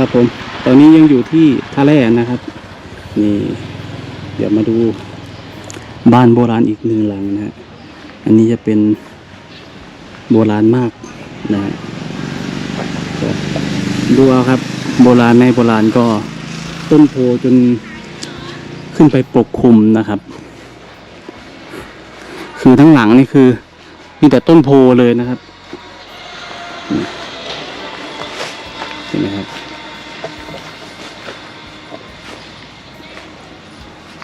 ครับผม ตอนนี้ยังอยู่ที่ท่าแร่นะครับ นี่ เดี๋ยวมาดูบ้านโบราณอีกหนึ่งหลังนะฮะ อันนี้จะเป็นโบราณมากนะฮะดูเอาครับ โบราณในโบราณก็ต้นโพจนขึ้นไปปกคลุมนะครับ คือทั้งหลังนี่คือ มีแต่ต้นโพเลยนะครับ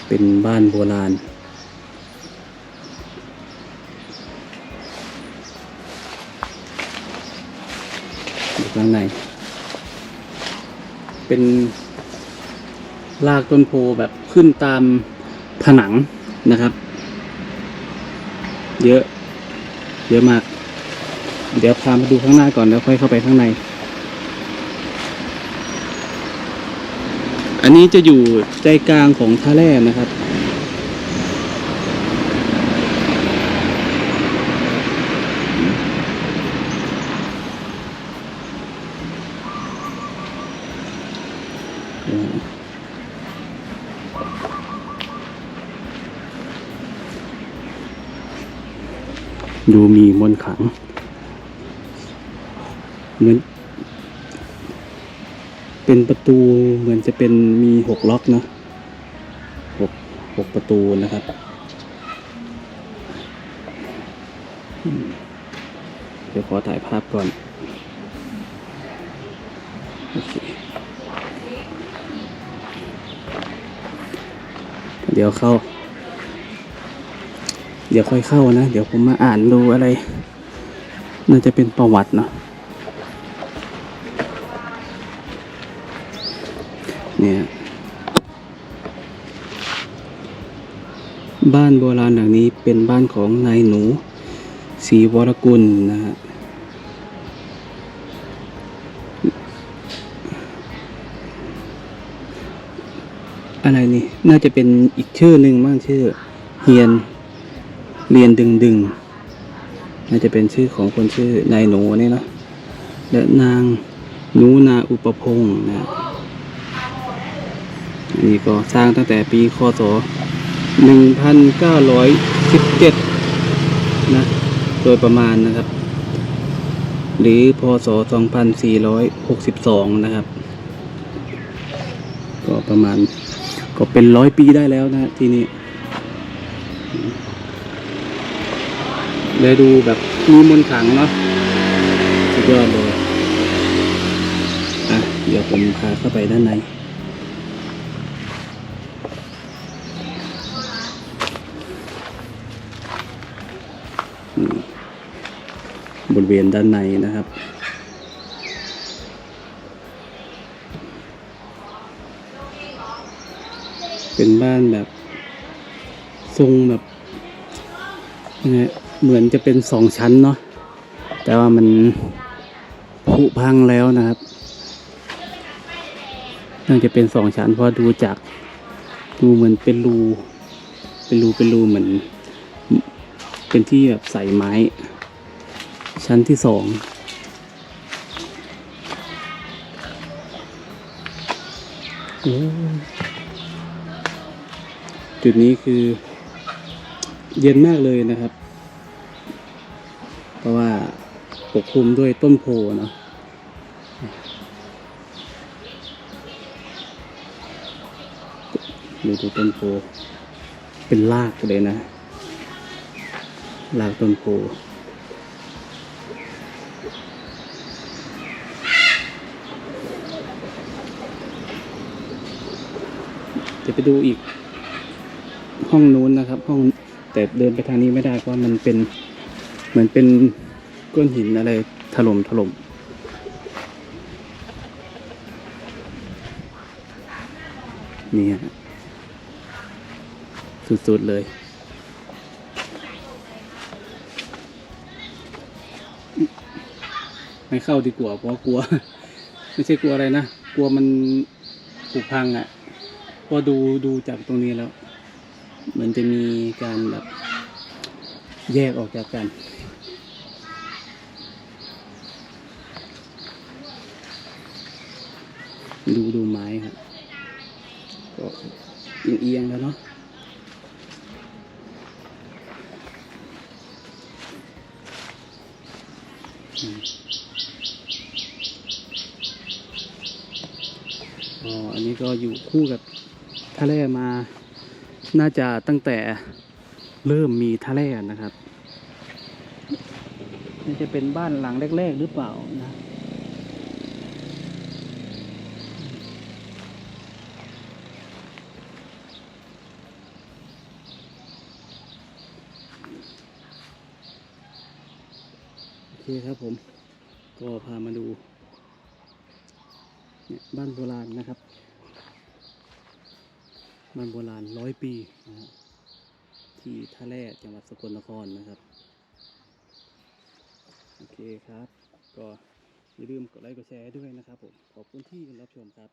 เป็นบ้านโบราณ อยู่ข้างใน เป็นรากต้นโพแบบขึ้นตามผนังนะครับ เยอะ เยอะมาก เดี๋ยวพามาดูข้างหน้าก่อนแล้วค่อยเข้าไปข้างใน อันนี้จะอยู่ใจกลางของท่าแร่นะครับ ดูมีมนต์ขังเหมือน เป็นประตูเหมือนจะเป็นมีหกล็อกเนอะหกหกประตูนะครับ เดี๋ยวขอถ่ายภาพก่อนเคเดี๋ยวเข้า เดี๋ยวค่อยเข้านะ เดี๋ยวผมมาอ่านดูอะไร น่าจะเป็นประวัติเนาะ เนี่ยบ้านโบราณหลังนี้เป็นบ้านของนายหนูศรีวรกุลนะฮะอะไรนี่น่าจะเป็นอีกชื่อหนึ่งมั้งชื่อเฮียนเรียนดึงดึงน่าจะเป็นชื่อของคนชื่อนายหนูนี่เนาะและนางหนูนาอุปพงศ์นะ นนี้ก็สร้างตั้งแต่ปีคศ1917 นะ โดยประมาณนะครับ หรือพศ 2462 นะครับ ก็ประมาณก็เป็นร้อยปีได้แล้วนะที่นี่เลยดูแบบมีมนต์ขังเนาะสุดยอดเลยอะเดี๋ยวผมพาเข้าไปด้านใน อืมบริเวณด้านในนะครับ เป็นบ้านแบบทรงแบบเหมือนจะเป็นสองชั้นเนาะแต่ว่ามันผุพังแล้วนะครับน่าจะเป็นสองชั้นเพราะดูจากดูเหมือนเป็นรูเป็นรูเป็นรูเหมือน เป็นที่แบบใส่ไม้ ชั้นที่สองจุดนี้คือ เย็นมากเลยนะครับ เพราะว่าปกคลุมด้วยต้นโพเนาะดูดูต้นโพเป็นรากเลยนะรากต้นโพ จะไปดูอีกห้องนู้นนะครับ ห้องแต่เดินไปทางนี้ไม่ได้เพราะมันเป็นเหมือนเป็นก้อนหินอะไรถล่มถล่มนี่ฮะสุดๆเลยไม่เข้าดีกว่าเพราะกลัว ไม่ใช่กลัวอะไรนะ กลัวมันผุพังอะ่ะ ราะดูดูจากตรงนี้แล้วเหมือนจะมีการแบบแยกออกจากกันดูดูไม้ครับก็เอียงๆแล้วเนาะอ๋ออันนี้ก็อยู่คู่กับ ทะเลมา น่าจะตั้งแต่เริ่มมีทะเลนะครับนี่จะเป็นบ้านหลังแรก ๆ หรือเปล่านะโอเคครับผม ก็พามาดู เนี่ยบ้านโบราณนะครับ มันโบราณร้อยปีนะฮะที่ท่าแร่จังหวัดสกลนครนะครับ โอเคครับ ก็อย่าลืมกดไลค์กดแชร์ด้วยนะครับผม ขอบคุณที่รับชมครับ